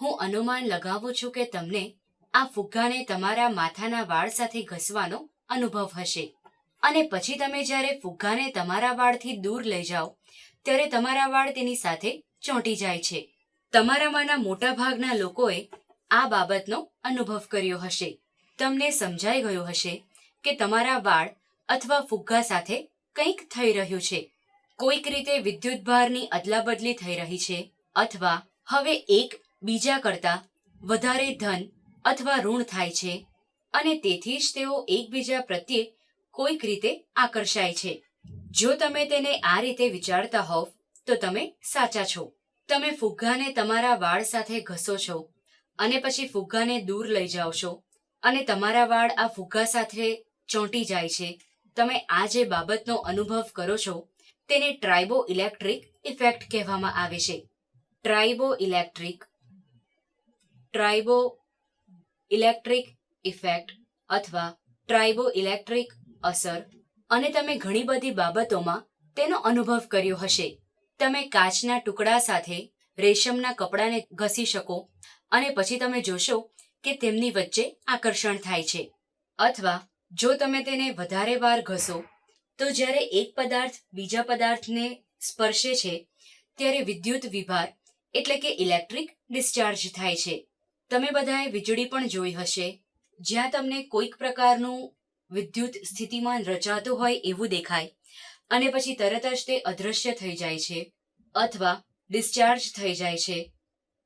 હું અનુમાન લગાવું છું કે તમને આ ફુગ્ગાને તમારા માથાના વાળ સાથે ઘસવાનો અનુભવ હશે. અને પછી તમે જ્યારે ફુગ્ગાને તમારા વાળથી દૂર લઈ જાઓ, ત્યારે તમારા વાળ તેની સાથે ચોંટી જાય છે. તમારામાંના મોટાભાગના લોકોએ આ બાબતનો અનુભવ કર્યો હશે. તમને સમજાઈ ગયું હશે કે તમારા વાળ અથવા ફુગ્ગા સાથે કંઈક થઈ રહ્યું છે. કોઈક રીતે વિદ્યુતભારની અદલાબદલી થઈ રહી છે, અથવા હવે એક બીજા કરતાં વધારે ધન અથવા ઋણ થાય છે અને તેથી જ તેઓ એકબીજા પ્રત્યે કોઈક રીતે આકર્ષાય છે. જો તમે તેને આ રીતે વિચારતા હોવ, તો તમે સાચા છો. તમે ફુગ્ગાને તમારા વાળ સાથે ઘસો છો અને પછી ફુગ્ગાને દૂર લઈ જાઓ છો અને તમારા વાળ આ ફુગ્ગા સાથે ચોંટી જાય છે. તમે આ જે બાબતનો અનુભવ કરો છો, તેને ટ્રાઇબો ઇલેક્ટ્રિક ઇફેક્ટ કહેવામાં આવે છે. Triboelectric triboelectric effect અથવા ટ્રાઇબો ઇલેક્ટ્રિક અસર અને તમે ઘણી બધી બાબતોમાં તેનો અનુભવ કર્યો હશે. તમે કાચના ટુકડા સાથે રેશમના કપડાને ઘસી શકો અને પછી તમે જોશો કે તેમની વચ્ચે આકર્ષણ થાય છે. અથવા જો તમે તેને વધારે વાર ઘસો, તો જ્યારે એક પદાર્થ બીજા પદાર્થને સ્પર્શે છે, ત્યારે વિદ્યુત વિભાર એટલે કે ઇલેક્ટ્રિક ડિસ્ચાર્જ થાય છે. તમે બધાએ વીજળી પણ જોઈ હશે. જ્યાં તમને કોઈક પ્રકારનું વિદ્યુત સ્થિતિમાન રચાતું હોય એવું દેખાય. અને પછી તરત જ તે અદૃશ્ય થઈ જાય છે અથવા ડિસ્ચાર્જ થઈ જાય છે.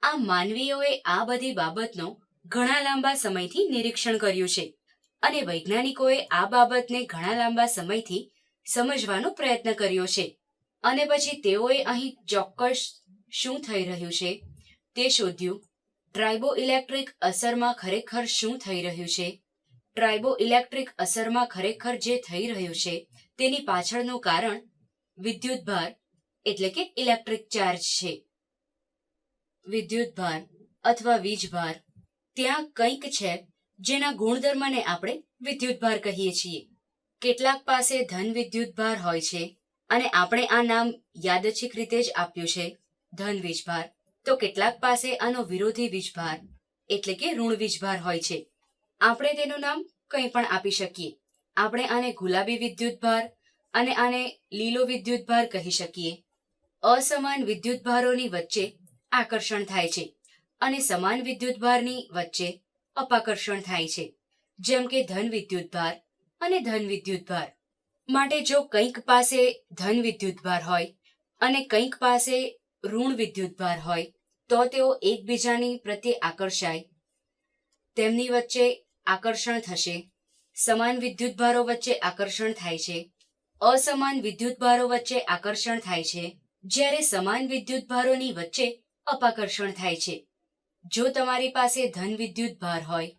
આ માનવીઓએ આ બધી બાબતનો ઘણા લાંબા સમયથી નિરીક્ષણ કર્યું છે. અને વૈજ્ઞાનિકોએ આ બાબતને ઘણા લાંબા સમયથી સમજવાનો પ્રયત્ન કર્યો છે. અને પછી તેઓએ અહીં ચોક્કસ શું થઈ રહ્યું છે તે શોધ્યું. ટ્રાઇબો ઇલેક્ટ્રિક અસરમાં ખરેખર શું થઈ રહ્યું છે? ટ્રાઇબો ઇલેક્ટ્રિક અસરમાં ખરેખર જે થઈ રહ્યું છે, તેની પાછળનું કારણ વિદ્યુત ભાર એટલે કે ઇલેક્ટ્રિક ચાર્જ છે. વિદ્યુતભાર અથવા વીજભાર, ત્યાં કંઈક છે જેના ગુણધર્મને આપણે વિદ્યુતભાર કહીએ છીએ. કેટલાક પાસે ધન વિદ્યુતભાર હોય છે, અને આપણે આ નામ યાદચ્છિક રીતે જ આપ્યું છે, ધન વીજભાર. તો કેટલાક પાસે આનો વિરોધી વીજભાર, એટલે કે ઋણ વીજભાર હોય છે. આપણે તેનું નામ કંઈ પણ આપી શકીએ. આપણે આને ગુલાબી વિદ્યુત ભાર અને આને લીલો વિદ્યુત ભાર કહી શકીએ. અસમાન વિદ્યુત ભારોની વચ્ચે આકર્ષણ થાય છે અને સમાન વિદ્યુત ભારની વચ્ચે અપાકર્ષણ થાય છે. જેમ કે ધન વિદ્યુત ભાર અને ધન વિદ્યુતભાર. માટે જો કંઈક પાસે ધન વિદ્યુતભાર હોય અને કંઈક પાસે ઋણ વિદ્યુત ભાર હોય, તો તેઓ એકબીજાની પ્રત્યે આકર્ષાય. તેમની વચ્ચે આકર્ષણ થશે. સમાન વિદ્યુતભારો વચ્ચે આકર્ષણ થાય છે. અસમાન વિદ્યુત ભારો વચ્ચે આકર્ષણ થાય છે. જ્યારે સમાન વિદ્યુત ભારોની વચ્ચે અપાકર્ષણ થાય છે. જો તમારી પાસે ધન વિદ્યુત ભાર હોય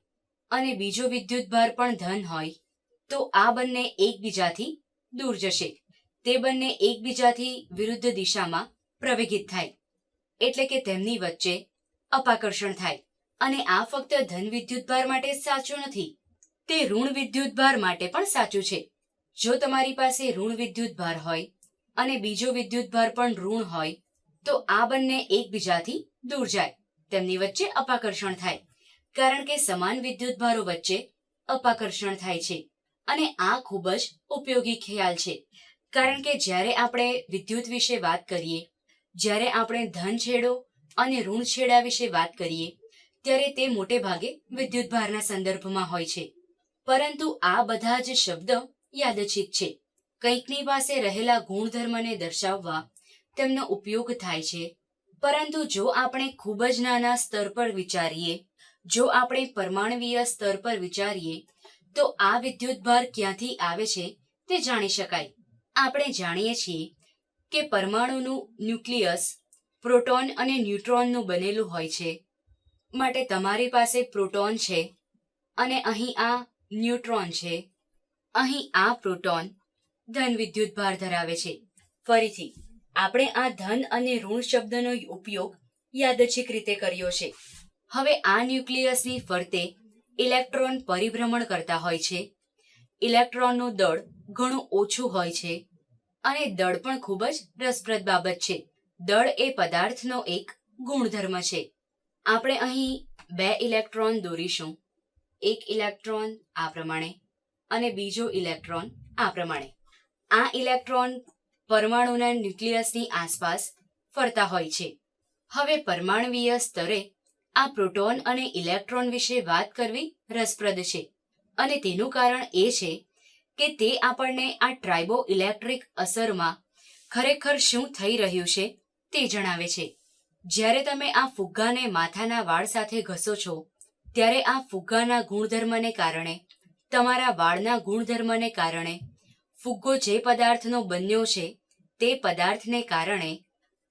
અને બીજો વિદ્યુત ભાર પણ ધન હોય, તો આ બંને એકબીજાથી દૂર જશે. તે બંને એકબીજાથી વિરુદ્ધ દિશામાં પ્રવેગિત થાય. એટલે કે તેમની વચ્ચે અપાકર્ષણ થાય. અને આ ફક્ત ધન વિદ્યુત ભાર માટે સાચું નથી. તે ઋણ વિદ્યુતભાર માટે પણ સાચું છે. જો તમારી પાસે ઋણ વિદ્યુતભાર હોય અને બીજો વિદ્યુત ભાર પણ ઋણ હોય, તો આ બંને એકબીજાથી દૂર જાય. તેમની વચ્ચે અપાકર્ષણ થાય. કારણ કે સમાન વિદ્યુત ભારો વચ્ચે અપાકર્ષણ થાય છે. અને આ ખૂબ જ ઉપયોગી ખ્યાલ છે. કારણ કે જ્યારે આપણે વિદ્યુત વિશે વાત કરીએ જ્યારે આપણે ધન છેડો અને ઋણ છેડા વિશે વાત કરીએ, ત્યારે તે મોટે ભાગે વિદ્યુત ભારના સંદર્ભમાં હોય છે. પરંતુ આ બધા જ શબ્દ યાદચિત છે. કંઈકની પાસે રહેલા ગુણધર્મને દર્શાવવા તેમનો ઉપયોગ થાય છે. પરંતુ જો આપણે ખૂબ જ નાના સ્તર પર વિચારીએ, જો આપણે પરમાણવીય સ્તર પર વિચારીએ, તો આ વિદ્યુત ભાર ક્યાંથી આવે છે તે જાણી શકાય. આપણે જાણીએ છીએ કે પરમાણુનું ન્યુક્લિયસ પ્રોટોન અને ન્યુટ્રોનનું બનેલું હોય છે. માટે તમારી પાસે પ્રોટોન છે અને અહીં આ ન્યુટ્રોન છે. અહીં આ પ્રોટોન ધન વિદ્યુત ભાર ધરાવે છે. ફરીથી, આપણે આ ધન અને ઋણ શબ્દનો ઉપયોગ યાદચ્છિક રીતે કર્યો છે. હવે આ ન્યુક્લિયસની ફરતે ઇલેક્ટ્રોન પરિભ્રમણ કરતા હોય છે. ઇલેક્ટ્રોનનું દળ ઘણું ઓછું હોય છે. અને દળ પણ ખૂબ જ રસપ્રદ બાબત છે. દળ એ પદાર્થનો એક ગુણધર્મ છે. આપણે અહીં બે ઇલેક્ટ્રોન દોરીશું. એક ઇલેક્ટ્રોન આ પ્રમાણે અને બીજો ઇલેક્ટ્રોન આ પ્રમાણે. આ ઇલેક્ટ્રોન પરમાણુના ન્યુક્લિયસની આસપાસ ફરતા હોય છે. હવે પરમાણવીય સ્તરે આ પ્રોટોન અને ઇલેક્ટ્રોન વિશે વાત કરવી રસપ્રદ છે. અને તેનું કારણ એ છે કે તે આપણને આ ટ્રાઇબો ઇલેક્ટ્રિક અસરમાં ખરેખર શું થઈ રહ્યું છે તે જણાવે છે. જ્યારે તમે આ ફુગ્ગાને માથાના વાળ સાથે ઘસો છો, ત્યારે આ ફુગ્ગાના ગુણધર્મને કારણે, તમારા વાળના ગુણધર્મને કારણે, ફુગ્ગો જે પદાર્થનો બન્યો છે તે પદાર્થને કારણે,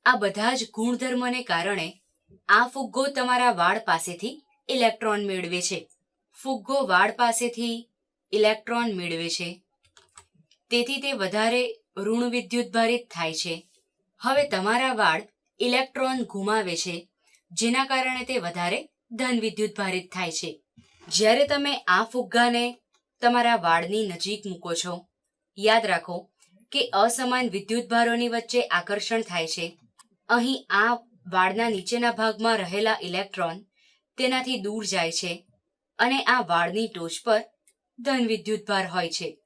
આ બધા જ ગુણધર્મને કારણે, આ ફુગ્ગો તમારા વાળ પાસેથી ઇલેક્ટ્રોન મેળવે છે. ફુગ્ગો વાળ પાસેથી ઇલેક્ટ્રોન મેળવે છે. તેથી તે વધારે ઋણ વિદ્યુતભારિત થાય છે. હવે તમારા વાળ ઇલેક્ટ્રોન ગુમાવે છે, જેના કારણે તે વધારે ધન વિદ્યુતભારિત થાય છે. જ્યારે તમે આ ફુગ્ગાને તમારા વાળની નજીક મૂકો છો, યાદ રાખો કે અસમાન વિદ્યુતભારોની વચ્ચે આકર્ષણ થાય છે. અહીં આ વાળના નીચેના ભાગમાં રહેલા ઇલેક્ટ્રોન તેનાથી દૂર જાય છે અને આ વાળની ટોચ પર ધન વિદ્યુતભાર હોય છે.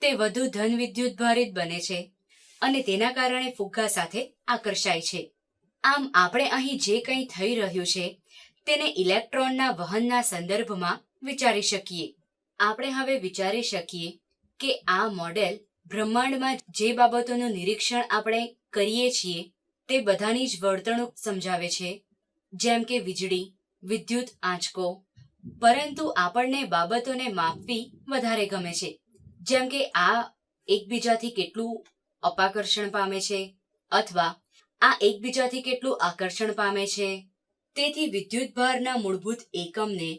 તે વધુ ધન વિદ્યુતભારિત બને છે અને તેના કારણે ફુગ્ગા સાથે આકર્ષાય છે. આમ આપણે અહીં જે કંઈ થઈ રહ્યું છે, તેને ઇલેક્ટ્રોનના વહનના સંદર્ભમાં વિચારી શકીએ. આપણે હવે વિચારી શકીએ કે આ મોડેલ બ્રહ્માંડમાં જે બાબતોનું નિરીક્ષણ આપણે કરીએ છીએ, તે બધાની જ વર્તણૂક સમજાવે છે. જેમ કે વીજળી, વિદ્યુત આંચકો પરંતુ આપણને બાબતોને માપવી વધારે ગમે છે. જેમ કે આ એકબીજાથી કેટલું અપાકર્ષણ પામે છે, અથવા આ એકબીજાથી કેટલું આકર્ષણ પામે છે. તેથી વિદ્યુતભારના મૂળભૂત એકમને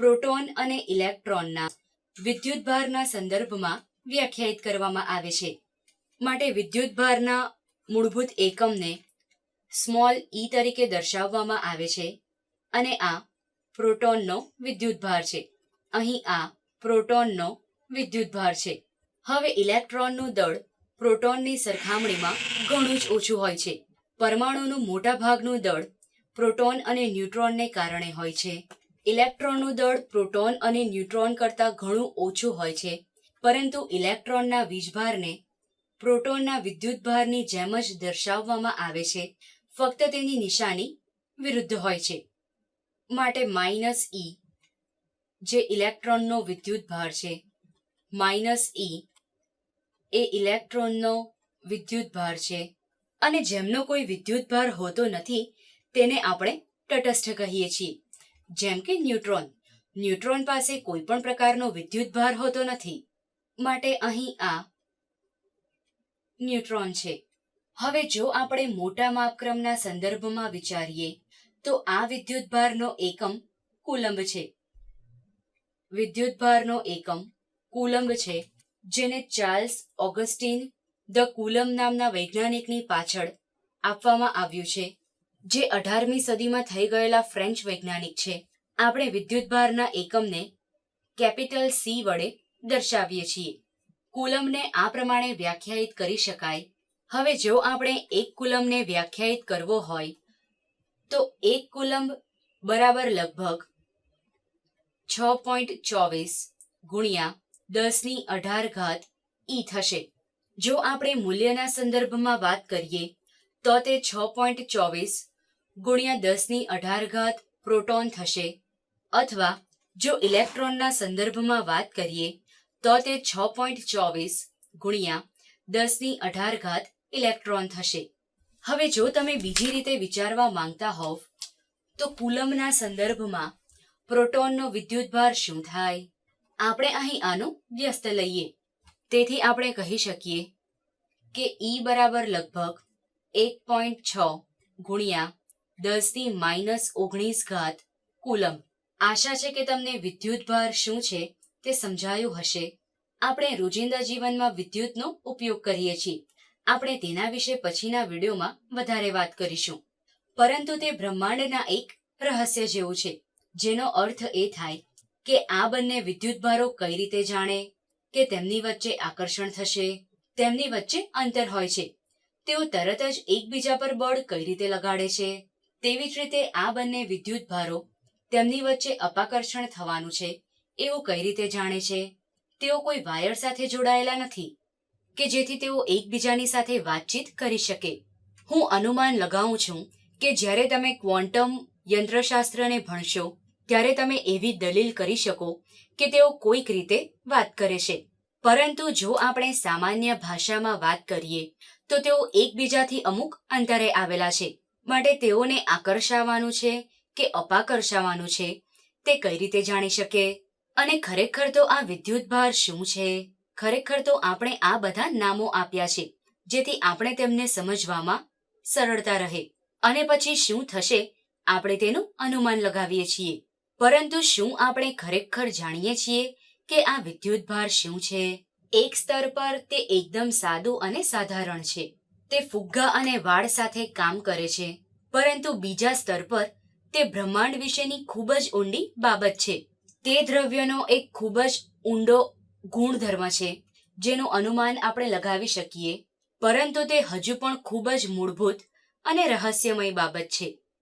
પ્રોટોન અને ઇલેક્ટ્રોનના વિદ્યુતભારના સંદર્ભમાં વ્યાખ્યાયિત કરવામાં આવે છે. માટે વિદ્યુતભારના મૂળભૂત એકમને સ્મોલ ઈ તરીકે દર્શાવવામાં આવે છે અને આ પ્રોટોનનો વિદ્યુતભાર છે. અહીં આ પ્રોટોનનો વિદ્યુતભાર છે. હવે ઇલેક્ટ્રોનનું દળ પ્રોટોનની સરખામણીમાં ઘણું જ ઓછું હોય છે. પરમાણુનું મોટા ભાગનું દળ પ્રોટોન અને ન્યુટ્રોનને કારણે હોય છે. ઇલેક્ટ્રોનનું દળ પ્રોટોન અને ન્યુટ્રોન કરતાં ઘણું ઓછું હોય છે. પરંતુ ઇલેક્ટ્રોનના વીજભારને પ્રોટોનના વિદ્યુતભારની જેમ જ દર્શાવવામાં આવે છે. ફક્ત તેની નિશાની વિરુદ્ધ હોય છે. માટે માઇનસ ઈ, જે ઇલેક્ટ્રોનનો વિદ્યુત ભાર છે. માઇનસ ઈ એ ઇલેક્ટ્રોનનો વિદ્યુત ભાર છે. અને જેમનો કોઈ વિદ્યુત ભાર હોતો નથી, તેને આપણે તટસ્થ કહીએ છીએ. જેમ કે ન્યુટ્રોન. ન્યુટ્રોન પાસે કોઈ પણ પ્રકારનો વિદ્યુતભાર હોતો નથી. માટે અહીં આ ન્યુટ્રોન છે. હવે જો આપણે મોટા માપક્રમના સંદર્ભમાં વિચારીએ તો આ વિદ્યુતભારનો એકમ કુલંબ છે. વિદ્યુતભારનો એકમ કુલંબ છે, જેને ચાર્લ્સ ઓગસ્ટીન ધ કુલમ નામના વૈજ્ઞાનિકની પાછળ આપવામાં આવ્યું છે, જે અઢારમી સદીમાં થઈ ગયેલા ફ્રેન્ચ વૈજ્ઞાનિક છે. આપણે વિદ્યુતભારના એકમને કેપિટલ સી વડે દર્શાવીએ છીએ. કુલમને આ પ્રમાણે વ્યાખ્યાયિત કરી શકાય. હવે જો આપણે એક કુલમને વ્યાખ્યાયિત કરવો હોય તો એક કુલંબ બરાબર લગભગ છ પોઈન્ટ ચોવીસ ગુણ્યા દસની અઢાર ઘાત ઈ થશે. જો આપણે મૂલ્યના સંદર્ભમાં વાત કરીએ, તો તે છ પોઈન્ટ ચોવીસ ગુણ્યા દસની અઢાર ઘાત પ્રોટોન થશે. અથવા જો ઇલેક્ટ્રોનના સંદર્ભમાં વાત કરીએ, તો તે છ પોઈન્ટ ચોવીસ ગુણ્યા દસની અઢાર ઘાત ઇલેક્ટ્રોન થશે. હવે જો તમે બીજી રીતે વિચારવા માંગતા હોવ, તો કુલમના સંદર્ભમાં પ્રોટોનનો વિદ્યુતભાર શું થાય? આપણે અહીં આનું વ્યસ્ત લઈએ. તેથી આપણે કહી શકીએ કે ઈ બરાબર લગભગ એક પોઈન્ટ છ ગુણ્યા દસની માઇનસ ઓગણીસ ઘાત કુલમ. આશા છે કે તમને વિદ્યુતભાર શું છે તે સમજાયું હશે. આપણે રોજિંદા જીવનમાં વિદ્યુતનો ઉપયોગ કરીએ છીએ. આપણે તેના વિશે પછીના વિડીયોમાં વધારે વાત કરીશું. પરંતુ તે બ્રહ્માંડના એક રહસ્ય જેવું છે, જેનો અર્થ એ થાય કે આ બંને વિદ્યુતભારો કઈ રીતે જાણે, કે તેમની વચ્ચે આકર્ષણ થશે, તેમની વચ્ચે અંતર હોય છે, તેઓ તરત જ એકબીજા પર બળ કઈ રીતે લગાડે છે, તેવી જ રીતે આ બંને વિદ્યુત ભારો તેમની વચ્ચે અપાકર્ષણ થવાનું છે, એવું કઈ રીતે જાણે છે, તેઓ કોઈ વાયર સાથે જોડાયેલા નથી કે જેથી તેઓ એકબીજાની સાથે વાતચીત કરી શકે. હું અનુમાન લગાવું છું કે જ્યારે તમે ક્વોન્ટમ યંત્રશાસ્ત્રને ભણશો, ત્યારે તમે એવી દલીલ કરી શકો કે તેઓ કોઈક રીતે વાત કરે છે. પરંતુ જો આપણે સામાન્ય ભાષામાં વાત કરીએ, તો તેઓ એકબીજાથી અમુક અંતરે આવેલા છે. માટે તેઓને આકર્ષાવાનું છે કે અપાકર્ષાવાનું છે, તે કઈ રીતે જાણી શકે? અને ખરેખર તો આ વિદ્યુતભાર શું છે? ખરેખર તો આપણે આ બધા નામો આપ્યા છે, જેથી આપણે તેમને સમજવામાં સરળતા રહે. અને પછી શું થશે, આપણે તેનું અનુમાન લગાવીએ છીએ. પરંતુ શું આપણે ખરેખર જાણીએ છીએ કે આ વિદ્યુતભાર શું છે? એક સ્તર પર તે એકદમ સાદું અને સાધારણ છે. તે ફુગ્ગા અને વાળ સાથે કામ કરે છે, પરંતુ બીજા સ્તર પર તે બ્રહ્માંડ વિશેની ખૂબ જ ઊંડી બાબત છે. તે દ્રવ્યનો એક ખૂબ જ ઊંડો ગુણધર્મ છે, જેનું અનુમાન આપણે લગાવી શકીએ. પરંતુ તે હજુ પણ ખૂબ જ મૂળભૂત અને રહસ્યમય બાબત છે.